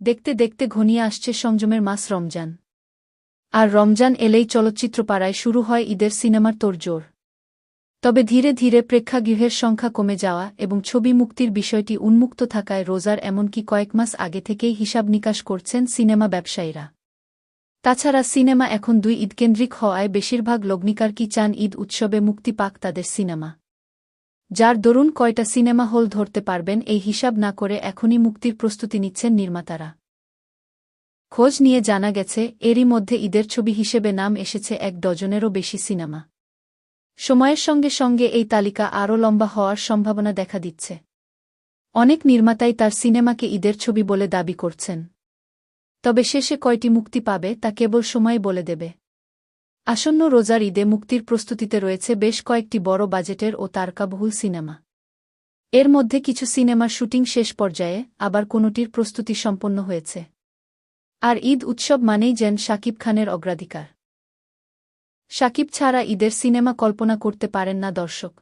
দেখতে দেখতে ঘনিয়ে আসছে সংযমের মাস রমজান। আর রমজান এলেই চলচ্চিত্র পাড়ায় শুরু হয় ঈদের সিনেমার তোড়জোড়। তবে ধীরে ধীরে প্রেক্ষাগৃহের সংখ্যা কমে যাওয়া এবং ছবি মুক্তির বিষয়টি উন্মুক্ত থাকায় রোজার এমনকি কয়েক মাস আগে থেকেই হিসাব নিকাশ করছেন সিনেমা ব্যবসায়ীরা। তাছাড়া সিনেমা এখন দুই ঈদকেন্দ্রিক হওয়ায় বেশিরভাগ লগ্নিকার কি চান ঈদ উৎসবে মুক্তি পাক তাদের সিনেমা। যার দরুন কয়টা সিনেমা হল ধরতে পারবেন, এই হিসাব না করে এখনই মুক্তির প্রস্তুতি নিচ্ছেন নির্মাতারা। খোঁজ নিয়ে জানা গেছে, এরই মধ্যে ঈদের ছবি হিসেবে নাম এসেছে এক ডজনেরও বেশি সিনেমা। সময়ের সঙ্গে সঙ্গে এই তালিকা আরও লম্বা হওয়ার সম্ভাবনা দেখা দিচ্ছে। অনেক নির্মাতাই তার সিনেমাকে ঈদের ছবি বলে দাবি করছেন। তবে শেষে কয়টি মুক্তি পাবে তা কেবল সময় বলে দেবে। আসন্ন রোজার ঈদে মুক্তির প্রস্তুতিতে রয়েছে বেশ কয়েকটি বড় বাজেটের ও তারকাবহুল সিনেমা। এর মধ্যে কিছু সিনেমার শুটিং শেষ পর্যায়ে আবার কোনোটির প্রস্তুতি সম্পন্ন হয়েছে। আর ঈদ উৎসব মানেই যেন শাকিব খানের অগ্রাধিকার। শাকিব ছাড়া ঈদের সিনেমা কল্পনা করতে পারেন না দর্শক।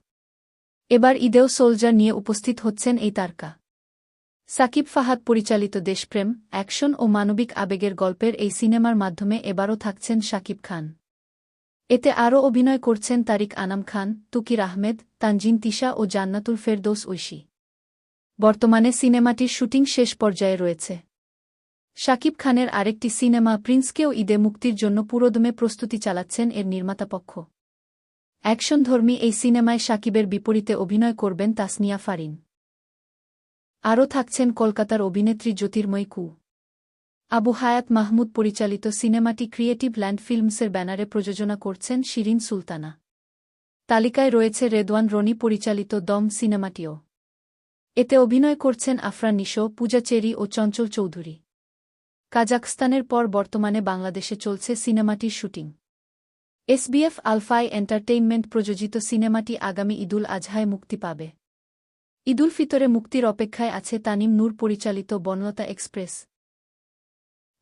এবার ঈদেও সোলজার নিয়ে উপস্থিত হচ্ছেন এই তারকা। সাকিব ফাহাদ পরিচালিত দেশপ্রেম, অ্যাকশন ও মানবিক আবেগের গল্পের এই সিনেমার মাধ্যমে এবারও থাকছেন শাকিব খান। এতে আরও অভিনয় করছেন তারিক আনাম খান, তুকির আহমেদ, তানজিন তিশা ও জান্নাতুল ফেরদৌস ঐশী। বর্তমানে সিনেমাটির শুটিং শেষ পর্যায়ে রয়েছে। শাকিব খানের আরেকটি সিনেমা প্রিন্সকেও ঈদে মুক্তির জন্য পুরোদমে প্রস্তুতি চালাচ্ছেন এর নির্মাতাপক্ষ অ্যাকশনধর্মী এই সিনেমায় শাকিবের বিপরীতে অভিনয় করবেন তাসনিয়া ফারিন। আরও থাকছেন কলকাতার অভিনেত্রী জ্যোতির্ময় কু। আবু হায়াত মাহমুদ পরিচালিত সিনেমাটি ক্রিয়েটিভ ল্যান্ড ফিল্মসের ব্যানারে প্রযোজনা করছেন শিরিন সুলতানা। তালিকায় রয়েছে রেদওয়ান রনি পরিচালিত দম সিনেমাটিও। এতে অভিনয় করছেন আফরান নিশো, পূজা চেরি ও চঞ্চল চৌধুরী। কাজাকস্তানের পর বর্তমানে বাংলাদেশে চলছে সিনেমাটির শুটিং। এসবিএফ আলফাই এন্টারটেইনমেন্ট প্রযোজিত সিনেমাটি আগামী ঈদুল আজহায় মুক্তি পাবে। ঈদুল ফিতরে মুক্তির অপেক্ষায় আছে তানিম নূর পরিচালিত বনলতা এক্সপ্রেস।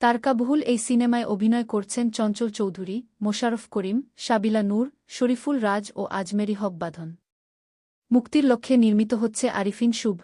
তারকাবহুল এই সিনেমায় অভিনয় করছেন চঞ্চল চৌধুরী মোশারফ করিম, সাবিলা নূর, শরীফুল রাজ ও আজমেরি হক বাঁধন মুক্তির লক্ষ্যে নির্মিত হচ্ছে আরিফিন শুভ।